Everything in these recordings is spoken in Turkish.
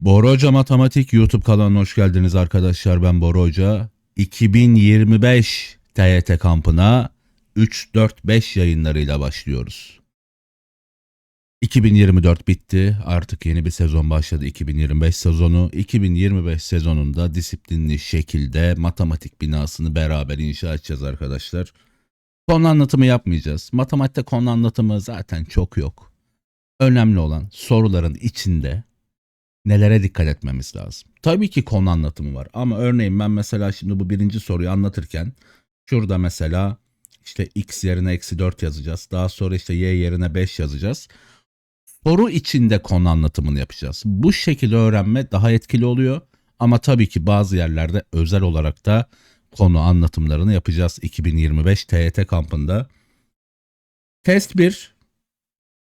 Bora Hoca Matematik YouTube kanalına hoş geldiniz arkadaşlar. Ben Bora Hoca. 2025 TYT kampına 3-4-5 yayınlarıyla başlıyoruz. 2024 bitti. Artık yeni bir sezon başladı. 2025 sezonu. 2025 sezonunda disiplinli şekilde matematik binasını beraber inşa edeceğiz arkadaşlar. Konu anlatımı yapmayacağız. Matematikte konu anlatımı zaten çok yok. Önemli olan soruların içinde nelere dikkat etmemiz lazım. Tabii ki konu anlatımı var ama örneğin ben mesela şimdi bu birinci soruyu anlatırken şurada mesela işte x yerine eksi 4 yazacağız. Daha sonra işte y yerine 5 yazacağız. Soru içinde konu anlatımını yapacağız. Bu şekilde öğrenme daha etkili oluyor. Ama tabii ki bazı yerlerde özel olarak da konu anlatımlarını yapacağız 2025 TYT kampında. Test 1.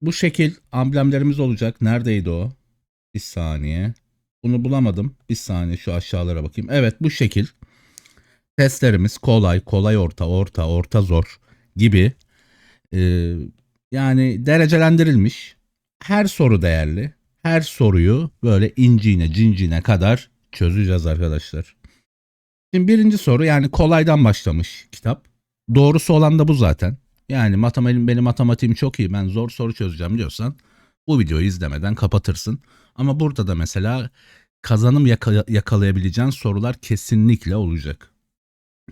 Bu şekil amblemlerimiz olacak. Neredeydi o? Bir saniye. Bunu bulamadım. Bir saniye şu aşağılara bakayım. Evet bu şekil. Testlerimiz kolay, kolay orta, orta, orta zor gibi. Ee, yani derecelendirilmiş. Her soru değerli. Her soruyu böyle inciğine cinciğine kadar çözeceğiz arkadaşlar. Şimdi birinci soru yani kolaydan başlamış kitap. Doğrusu olan da bu zaten. Yani matematiğim benim matematiğim çok iyi ben zor soru çözeceğim diyorsan bu videoyu izlemeden kapatırsın. Ama burada da mesela kazanım yaka- yakalayabileceğin sorular kesinlikle olacak.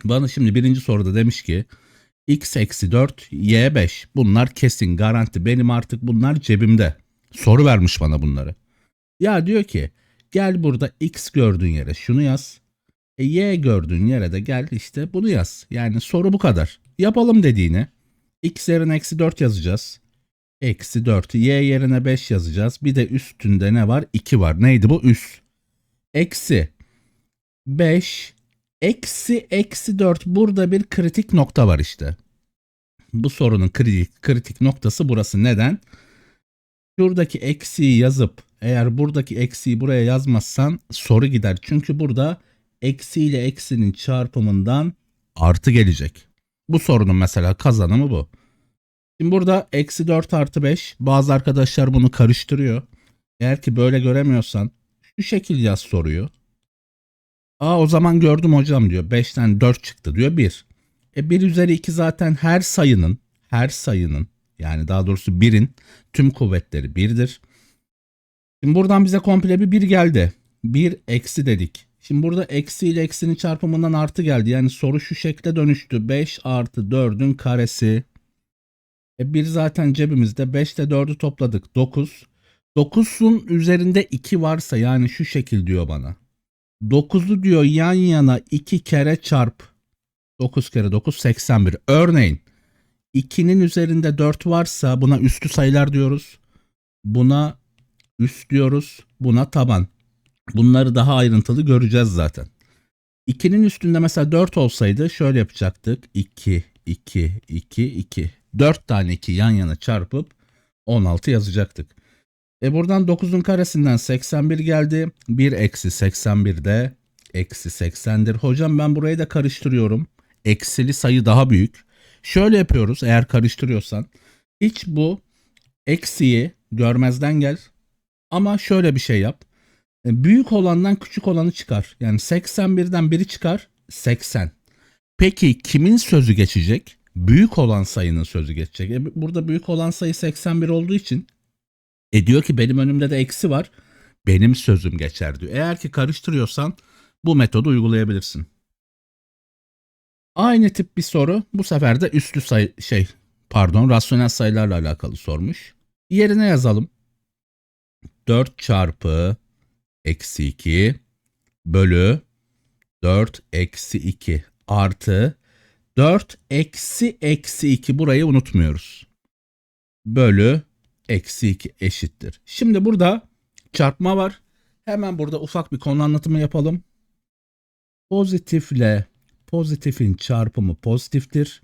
Bana şimdi birinci soruda demiş ki x eksi 4 y 5 bunlar kesin garanti benim artık bunlar cebimde. Soru vermiş bana bunları. Ya diyor ki gel burada x gördüğün yere şunu yaz. E, y gördüğün yere de gel işte bunu yaz. Yani soru bu kadar. Yapalım dediğini. x yerine eksi 4 yazacağız. Eksi 4. Y yerine 5 yazacağız. Bir de üstünde ne var? 2 var. Neydi bu? Üst. Eksi 5. Eksi eksi 4. Burada bir kritik nokta var işte. Bu sorunun kritik, kritik noktası burası. Neden? Şuradaki eksiği yazıp eğer buradaki eksiği buraya yazmazsan soru gider. Çünkü burada eksi ile eksinin çarpımından artı gelecek. Bu sorunun mesela kazanımı bu. Şimdi burada eksi 4 artı 5 bazı arkadaşlar bunu karıştırıyor. Eğer ki böyle göremiyorsan şu şekil yaz soruyu. Aa o zaman gördüm hocam diyor. 5'ten 4 çıktı diyor 1. E 1 üzeri 2 zaten her sayının her sayının yani daha doğrusu 1'in tüm kuvvetleri 1'dir. Şimdi buradan bize komple bir 1 geldi. 1 eksi dedik. Şimdi burada eksi ile eksinin çarpımından artı geldi. Yani soru şu şekle dönüştü. 5 artı 4'ün karesi e bir zaten cebimizde 5 ile 4'ü topladık 9. 9'un üzerinde 2 varsa yani şu şekil diyor bana. 9'u diyor yan yana 2 kere çarp. 9 kere 9 81. Örneğin 2'nin üzerinde 4 varsa buna üstü sayılar diyoruz. Buna üst diyoruz. Buna taban. Bunları daha ayrıntılı göreceğiz zaten. 2'nin üstünde mesela 4 olsaydı şöyle yapacaktık. 2, 2, 2, 2. 4 tane 2 yan yana çarpıp 16 yazacaktık. E buradan 9'un karesinden 81 geldi. 1 eksi 81 de eksi 80'dir. Hocam ben burayı da karıştırıyorum. Eksili sayı daha büyük. Şöyle yapıyoruz eğer karıştırıyorsan. Hiç bu eksiyi görmezden gel. Ama şöyle bir şey yap. E, Büyük olandan küçük olanı çıkar. Yani 81'den biri çıkar 80. Peki kimin sözü geçecek? Büyük olan sayının sözü geçecek. E, burada büyük olan sayı 81 olduğu için e diyor ki benim önümde de eksi var. Benim sözüm geçer diyor. Eğer ki karıştırıyorsan bu metodu uygulayabilirsin. Aynı tip bir soru. Bu sefer de üslü sayı şey pardon rasyonel sayılarla alakalı sormuş. Yerine yazalım. 4 çarpı eksi 2 bölü 4 eksi 2 artı 4 eksi eksi 2 burayı unutmuyoruz. Bölü eksi 2 eşittir. Şimdi burada çarpma var. Hemen burada ufak bir konu anlatımı yapalım. Pozitifle pozitifin çarpımı pozitiftir.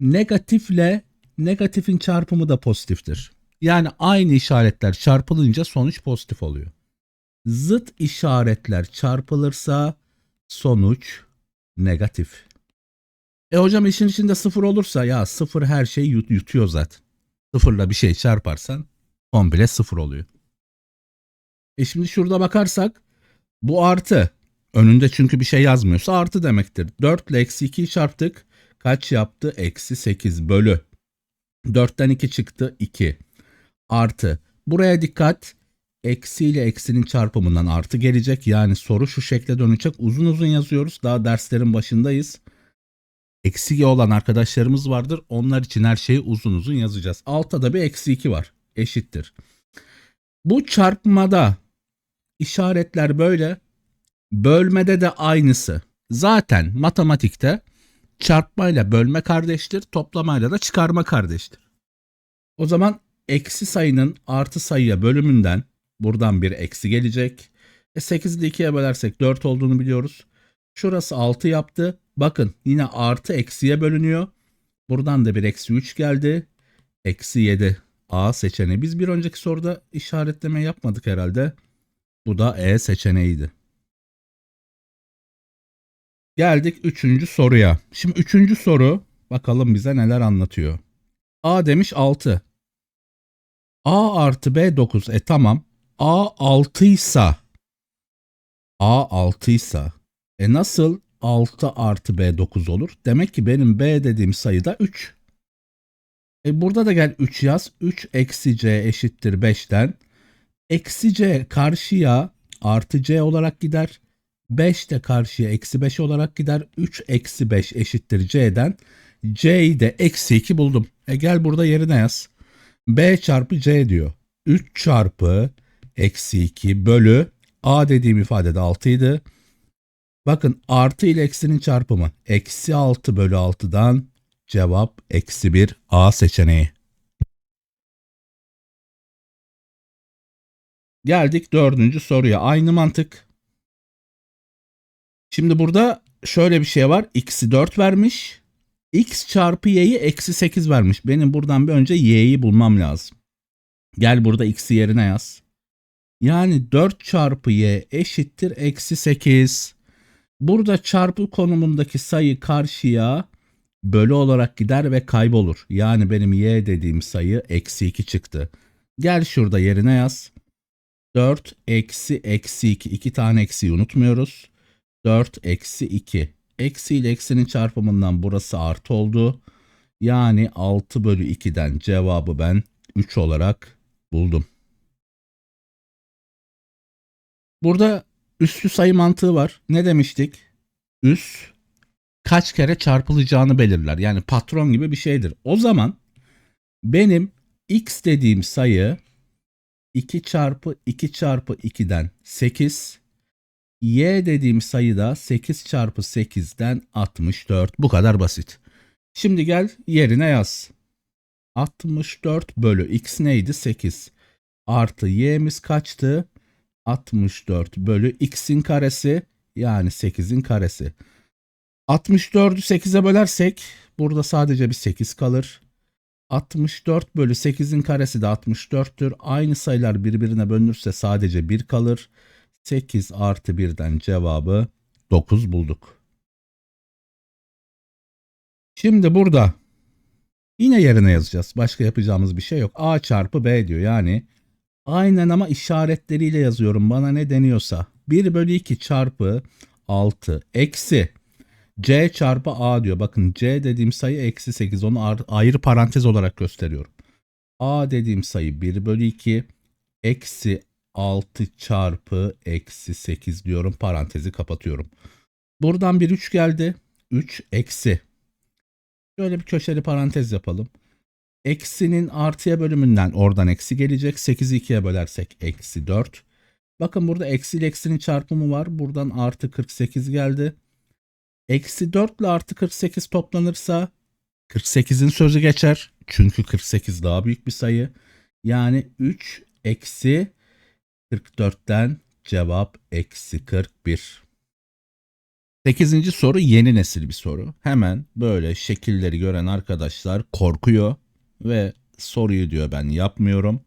Negatifle negatifin çarpımı da pozitiftir. Yani aynı işaretler çarpılınca sonuç pozitif oluyor. Zıt işaretler çarpılırsa sonuç negatif. E hocam işin içinde sıfır olursa ya sıfır her şeyi yut- yutuyor zaten. Sıfırla bir şey çarparsan komple sıfır oluyor. E şimdi şurada bakarsak bu artı. Önünde çünkü bir şey yazmıyorsa artı demektir. 4 ile eksi 2'yi çarptık. Kaç yaptı? Eksi 8 bölü. 4'ten 2 çıktı 2. Artı. Buraya dikkat. Eksi ile eksinin çarpımından artı gelecek. Yani soru şu şekle dönecek. Uzun uzun yazıyoruz. Daha derslerin başındayız. Eksi olan arkadaşlarımız vardır. Onlar için her şeyi uzun uzun yazacağız. Altta da bir eksi 2 var. Eşittir. Bu çarpmada işaretler böyle. Bölmede de aynısı. Zaten matematikte çarpmayla bölme kardeştir, toplamayla da çıkarma kardeştir. O zaman eksi sayının artı sayıya bölümünden buradan bir eksi gelecek. E 8'i 2'ye bölersek 4 olduğunu biliyoruz. Şurası 6 yaptı. Bakın yine artı eksiye bölünüyor. Buradan da bir eksi 3 geldi. Eksi 7 A seçeneği. Biz bir önceki soruda işaretleme yapmadık herhalde. Bu da E seçeneğiydi. Geldik üçüncü soruya. Şimdi üçüncü soru bakalım bize neler anlatıyor. A demiş 6. A artı B 9. E tamam. A 6 ise A 6 ise e nasıl 6 artı B 9 olur? Demek ki benim B dediğim sayı da 3. E burada da gel 3 yaz. 3 eksi C eşittir 5'ten. Eksi C karşıya artı C olarak gider. 5 de karşıya eksi 5 olarak gider. 3 eksi 5 eşittir C'den. C'yi de eksi 2 buldum. E gel burada yerine yaz. B çarpı C diyor. 3 çarpı eksi 2 bölü A dediğim ifadede 6 idi. Bakın artı ile eksinin çarpımı. Eksi 6 bölü 6'dan cevap eksi 1 A seçeneği. Geldik dördüncü soruya. Aynı mantık. Şimdi burada şöyle bir şey var. X'i 4 vermiş. X çarpı Y'yi eksi 8 vermiş. Benim buradan bir önce Y'yi bulmam lazım. Gel burada X'i yerine yaz. Yani 4 çarpı Y eşittir eksi 8. Burada çarpı konumundaki sayı karşıya bölü olarak gider ve kaybolur. Yani benim Y dediğim sayı eksi 2 çıktı. Gel şurada yerine yaz. 4 eksi eksi 2. 2 tane eksiyi unutmuyoruz. 4 eksi 2. Eksi ile eksinin çarpımından burası artı oldu. Yani 6 bölü 2'den cevabı ben 3 olarak buldum. Burada üslü sayı mantığı var. Ne demiştik? Üs kaç kere çarpılacağını belirler. Yani patron gibi bir şeydir. O zaman benim x dediğim sayı 2 çarpı 2 çarpı 2'den 8 y dediğim sayı da 8 çarpı 8'den 64. Bu kadar basit. Şimdi gel yerine yaz. 64 bölü x neydi? 8. Artı y'miz kaçtı? 64 bölü x'in karesi yani 8'in karesi. 64'ü 8'e bölersek burada sadece bir 8 kalır. 64 bölü 8'in karesi de 64'tür. Aynı sayılar birbirine bölünürse sadece 1 kalır. 8 artı 1'den cevabı 9 bulduk. Şimdi burada yine yerine yazacağız. Başka yapacağımız bir şey yok. A çarpı B diyor. Yani aynen ama işaretleriyle yazıyorum. Bana ne deniyorsa. 1 bölü 2 çarpı 6 eksi C çarpı A diyor. Bakın C dediğim sayı eksi 8. Onu ayrı parantez olarak gösteriyorum. A dediğim sayı 1 bölü 2 eksi 6 çarpı eksi 8 diyorum. Parantezi kapatıyorum. Buradan bir 3 geldi. 3 eksi. Şöyle bir köşeli parantez yapalım. Eksinin artıya bölümünden oradan eksi gelecek. 8'i 2'ye bölersek eksi 4. Bakın burada eksi ile eksinin çarpımı var. Buradan artı 48 geldi. Eksi 4 ile artı 48 toplanırsa 48'in sözü geçer. Çünkü 48 daha büyük bir sayı. Yani 3 eksi 44'ten cevap eksi 41. 8. soru yeni nesil bir soru. Hemen böyle şekilleri gören arkadaşlar korkuyor ve soruyu diyor ben yapmıyorum.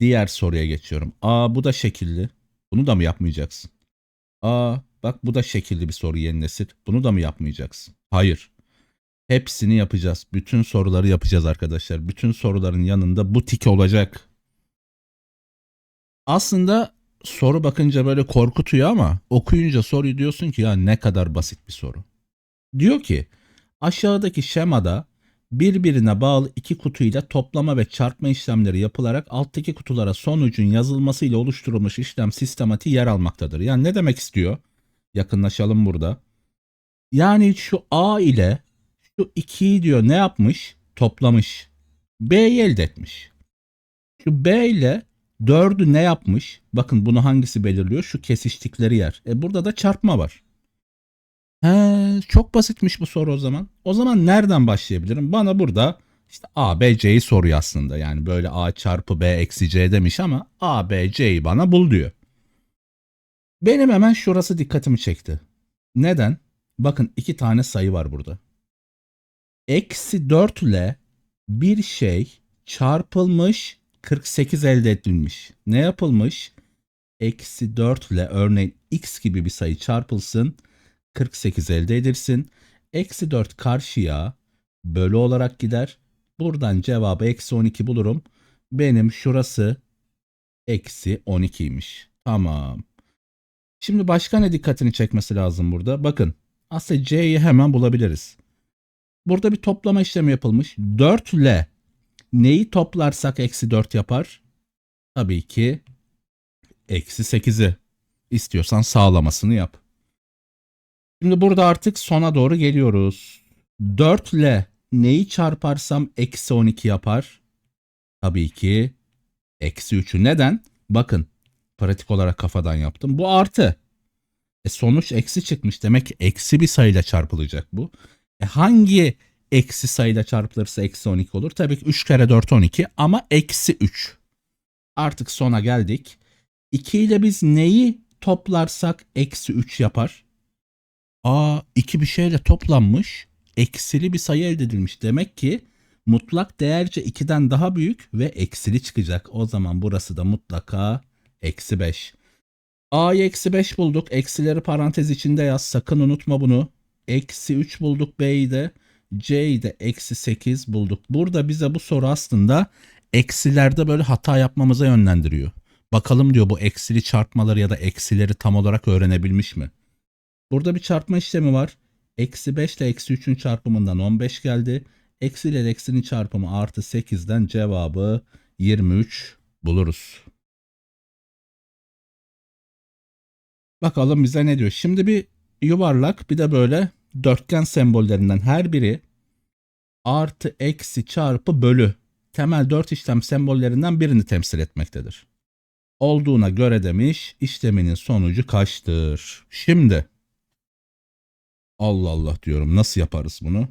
Diğer soruya geçiyorum. Aa bu da şekilli. Bunu da mı yapmayacaksın? Aa bak bu da şekilli bir soru yeni nesil. Bunu da mı yapmayacaksın? Hayır. Hepsini yapacağız. Bütün soruları yapacağız arkadaşlar. Bütün soruların yanında bu tik olacak. Aslında soru bakınca böyle korkutuyor ama okuyunca soruyu diyorsun ki ya ne kadar basit bir soru. Diyor ki aşağıdaki şemada birbirine bağlı iki kutuyla toplama ve çarpma işlemleri yapılarak alttaki kutulara sonucun yazılmasıyla oluşturulmuş işlem sistematiği yer almaktadır. Yani ne demek istiyor? Yakınlaşalım burada. Yani şu A ile şu 2'yi diyor ne yapmış? Toplamış. B'yi elde etmiş. Şu B ile 4'ü ne yapmış? Bakın bunu hangisi belirliyor? Şu kesiştikleri yer. E burada da çarpma var. He, çok basitmiş bu soru o zaman. O zaman nereden başlayabilirim? Bana burada işte A, B, C'yi soruyor aslında. Yani böyle A çarpı B eksi C demiş ama A, B, C'yi bana bul diyor. Benim hemen şurası dikkatimi çekti. Neden? Bakın iki tane sayı var burada. Eksi 4 ile bir şey çarpılmış 48 elde edilmiş. Ne yapılmış? Eksi 4 ile örneğin x gibi bir sayı çarpılsın. 48 elde edilsin. Eksi 4 karşıya bölü olarak gider. Buradan cevabı eksi 12 bulurum. Benim şurası eksi 12'ymiş. Tamam. Şimdi başka ne dikkatini çekmesi lazım burada? Bakın aslında C'yi hemen bulabiliriz. Burada bir toplama işlemi yapılmış. 4 ile neyi toplarsak eksi 4 yapar? Tabii ki eksi 8'i. İstiyorsan sağlamasını yap. Şimdi burada artık sona doğru geliyoruz. 4 ile neyi çarparsam eksi 12 yapar? Tabii ki eksi 3'ü. Neden? Bakın pratik olarak kafadan yaptım. Bu artı. E sonuç eksi çıkmış. Demek ki eksi bir sayıyla çarpılacak bu. E hangi eksi sayıyla çarpılırsa eksi 12 olur? Tabii ki 3 kere 4 12 ama eksi 3. Artık sona geldik. 2 ile biz neyi toplarsak eksi 3 yapar? Aa iki bir şeyle toplanmış. Eksili bir sayı elde edilmiş. Demek ki mutlak değerce 2'den daha büyük ve eksili çıkacak. O zaman burası da mutlaka eksi 5. A'yı eksi 5 bulduk. Eksileri parantez içinde yaz. Sakın unutma bunu. Eksi 3 bulduk B'yi de. C'yi de eksi 8 bulduk. Burada bize bu soru aslında eksilerde böyle hata yapmamıza yönlendiriyor. Bakalım diyor bu eksili çarpmaları ya da eksileri tam olarak öğrenebilmiş mi? Burada bir çarpma işlemi var. Eksi 5 ile eksi 3'ün çarpımından 15 geldi. Eksi ile eksinin çarpımı artı 8'den cevabı 23 buluruz. Bakalım bize ne diyor. Şimdi bir yuvarlak bir de böyle dörtgen sembollerinden her biri artı eksi çarpı bölü temel dört işlem sembollerinden birini temsil etmektedir. Olduğuna göre demiş işleminin sonucu kaçtır? Şimdi Allah Allah diyorum nasıl yaparız bunu?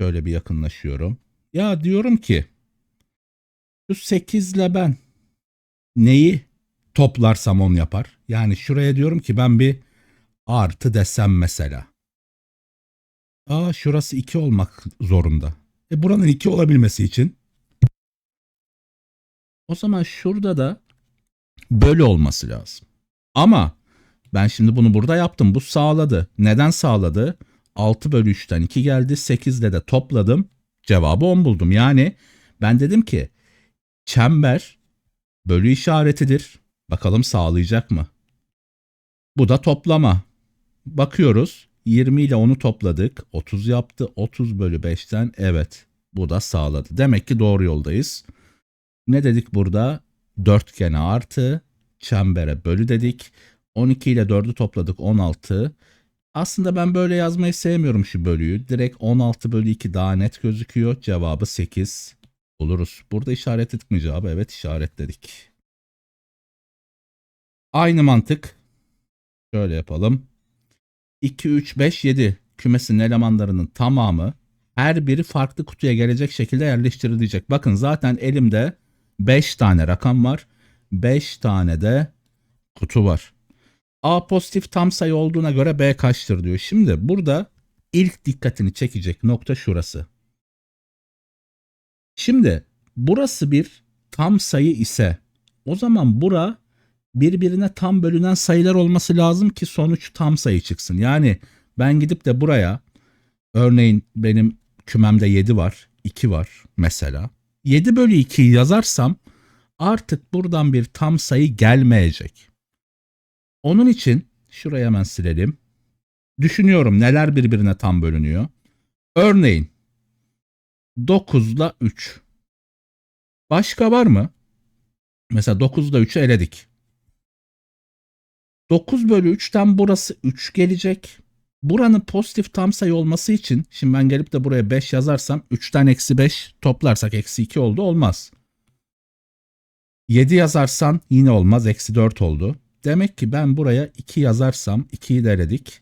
Şöyle bir yakınlaşıyorum. Ya diyorum ki şu 8 ile ben neyi toplarsam 10 yapar. Yani şuraya diyorum ki ben bir artı desem mesela. Aa şurası 2 olmak zorunda. E buranın 2 olabilmesi için o zaman şurada da bölü olması lazım. Ama ben şimdi bunu burada yaptım. Bu sağladı. Neden sağladı? 6 bölü 3'ten 2 geldi. 8 ile de topladım. Cevabı 10 buldum. Yani ben dedim ki çember bölü işaretidir. Bakalım sağlayacak mı? Bu da toplama. Bakıyoruz. 20 ile 10'u topladık. 30 yaptı. 30 bölü 5'ten evet bu da sağladı. Demek ki doğru yoldayız. Ne dedik burada? Dörtgene artı çembere bölü dedik. 12 ile 4'ü topladık 16. Aslında ben böyle yazmayı sevmiyorum şu bölüyü. Direkt 16 bölü 2 daha net gözüküyor. Cevabı 8 buluruz. Burada işaret ettik mi cevabı? Evet işaretledik. Aynı mantık. Şöyle yapalım. 2, 3, 5, 7 kümesin elemanlarının tamamı her biri farklı kutuya gelecek şekilde yerleştirilecek. Bakın zaten elimde 5 tane rakam var. 5 tane de kutu var. A pozitif tam sayı olduğuna göre B kaçtır diyor. Şimdi burada ilk dikkatini çekecek nokta şurası. Şimdi burası bir tam sayı ise o zaman bura birbirine tam bölünen sayılar olması lazım ki sonuç tam sayı çıksın. Yani ben gidip de buraya örneğin benim kümemde 7 var, 2 var mesela. 7 bölü 2'yi yazarsam artık buradan bir tam sayı gelmeyecek. Onun için şuraya hemen silelim. Düşünüyorum neler birbirine tam bölünüyor. Örneğin 9 ile 3. Başka var mı? Mesela 9 ile 3'ü eledik. 9 bölü 3'ten burası 3 gelecek. Buranın pozitif tam sayı olması için şimdi ben gelip de buraya 5 yazarsam 3'ten eksi 5 toplarsak eksi 2 oldu olmaz. 7 yazarsan yine olmaz eksi 4 oldu. Demek ki ben buraya 2 yazarsam 2'yi deledik.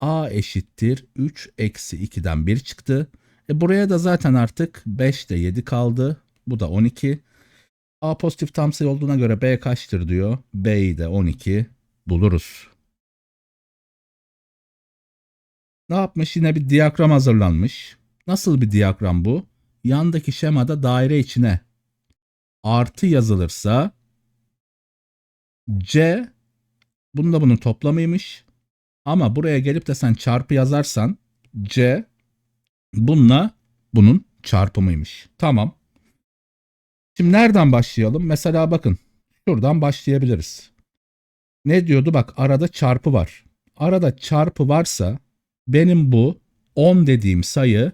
A eşittir 3 eksi 2'den 1 çıktı. E buraya da zaten artık 5 de 7 kaldı. Bu da 12. A pozitif tam sayı olduğuna göre B kaçtır diyor. B'yi de 12 buluruz. Ne yapmış? Yine bir diyagram hazırlanmış. Nasıl bir diyagram bu? Yandaki şemada daire içine artı yazılırsa C bunda bunun toplamıymış. Ama buraya gelip de sen çarpı yazarsan C bununla bunun çarpımıymış. Tamam. Şimdi nereden başlayalım? Mesela bakın şuradan başlayabiliriz. Ne diyordu? Bak arada çarpı var. Arada çarpı varsa benim bu 10 dediğim sayı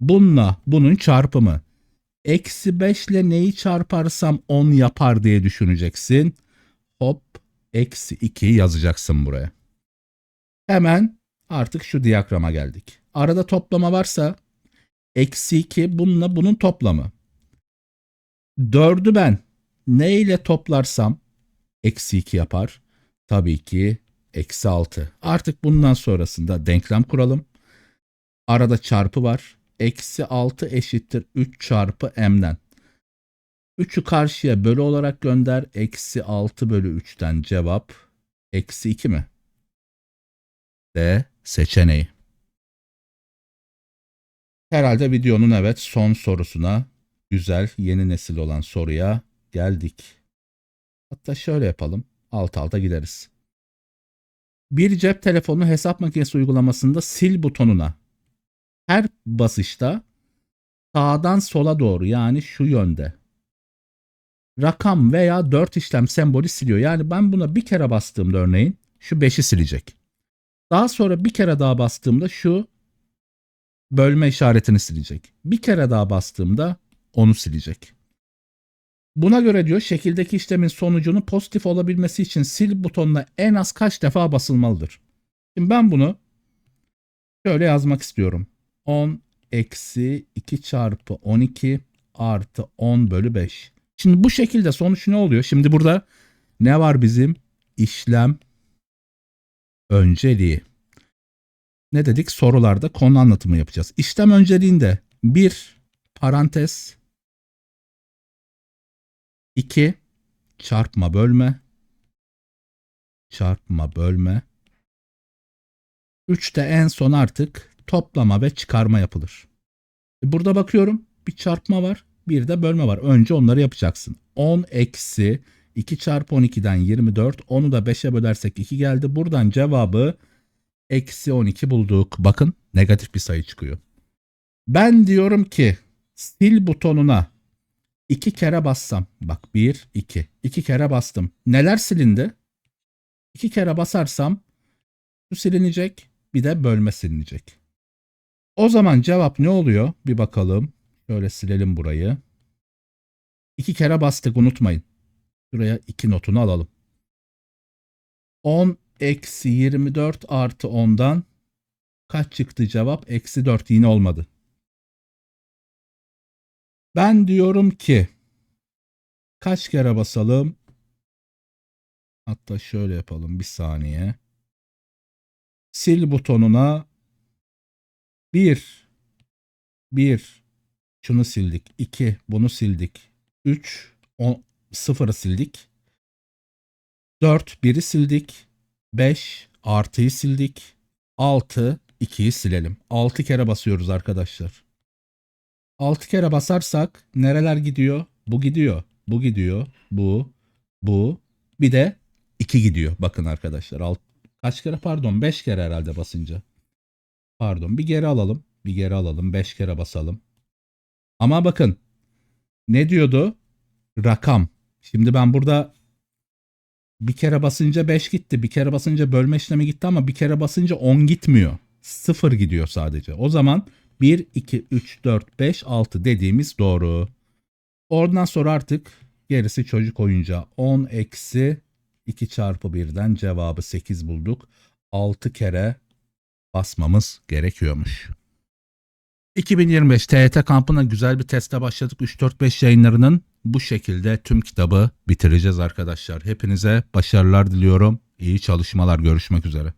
bununla bunun çarpımı. Eksi 5 ile neyi çarparsam 10 yapar diye düşüneceksin. Hop eksi 2'yi yazacaksın buraya. Hemen artık şu diyagrama geldik. Arada toplama varsa eksi 2 bununla bunun toplamı. 4'ü ben ne ile toplarsam eksi 2 yapar. Tabii ki eksi 6. Artık bundan sonrasında denklem kuralım. Arada çarpı var. Eksi 6 eşittir 3 çarpı m'den. 3'ü karşıya bölü olarak gönder. Eksi 6 bölü 3'ten cevap eksi 2 mi? D seçeneği. Herhalde videonun evet son sorusuna güzel yeni nesil olan soruya geldik. Hatta şöyle yapalım. Alt alta gideriz. Bir cep telefonu hesap makinesi uygulamasında sil butonuna her basışta sağdan sola doğru yani şu yönde rakam veya 4 işlem sembolü siliyor. Yani ben buna bir kere bastığımda örneğin şu 5'i silecek. Daha sonra bir kere daha bastığımda şu bölme işaretini silecek. Bir kere daha bastığımda onu silecek. Buna göre diyor şekildeki işlemin sonucunun pozitif olabilmesi için sil butonuna en az kaç defa basılmalıdır? Şimdi ben bunu şöyle yazmak istiyorum. 10 eksi 2 çarpı 12 artı 10 bölü 5. Şimdi bu şekilde sonuç ne oluyor? Şimdi burada ne var bizim? İşlem önceliği. Ne dedik? Sorularda konu anlatımı yapacağız. İşlem önceliğinde bir parantez 2 çarpma bölme çarpma bölme 3 de en son artık toplama ve çıkarma yapılır. E, Burada bakıyorum bir çarpma var bir de bölme var. Önce onları yapacaksın. 10 eksi 2 çarpı 12'den 24 onu da 5'e bölersek 2 geldi. Buradan cevabı eksi 12 bulduk. Bakın negatif bir sayı çıkıyor. Ben diyorum ki sil butonuna iki kere bassam. Bak bir, iki. İki kere bastım. Neler silindi? İki kere basarsam şu silinecek bir de bölme silinecek. O zaman cevap ne oluyor? Bir bakalım. Şöyle silelim burayı. İki kere bastık unutmayın. Şuraya iki notunu alalım. 10 eksi 24 artı 10'dan kaç çıktı cevap? Eksi 4 yine olmadı. Ben diyorum ki kaç kere basalım? Hatta şöyle yapalım bir saniye. Sil butonuna 1 1 şunu sildik. 2 bunu sildik. 3 0'ı sildik. 4 1'i sildik. 5 artıyı sildik. 6 2'yi silelim. 6 kere basıyoruz arkadaşlar. 6 kere basarsak nereler gidiyor? Bu gidiyor. Bu gidiyor. Bu. Bu. Bir de 2 gidiyor. Bakın arkadaşlar. Alt, kaç kere pardon 5 kere herhalde basınca. Pardon bir geri alalım. Bir geri alalım. 5 kere basalım. Ama bakın ne diyordu? Rakam. Şimdi ben burada bir kere basınca 5 gitti. Bir kere basınca bölme işlemi gitti ama bir kere basınca 10 gitmiyor. 0 gidiyor sadece. O zaman 1, 2, 3, 4, 5, 6 dediğimiz doğru. Oradan sonra artık gerisi çocuk oyuncağı. 10 eksi 2 çarpı 1'den cevabı 8 bulduk. 6 kere basmamız gerekiyormuş. 2025 TYT kampına güzel bir teste başladık. 3-4-5 yayınlarının bu şekilde tüm kitabı bitireceğiz arkadaşlar. Hepinize başarılar diliyorum. İyi çalışmalar. Görüşmek üzere.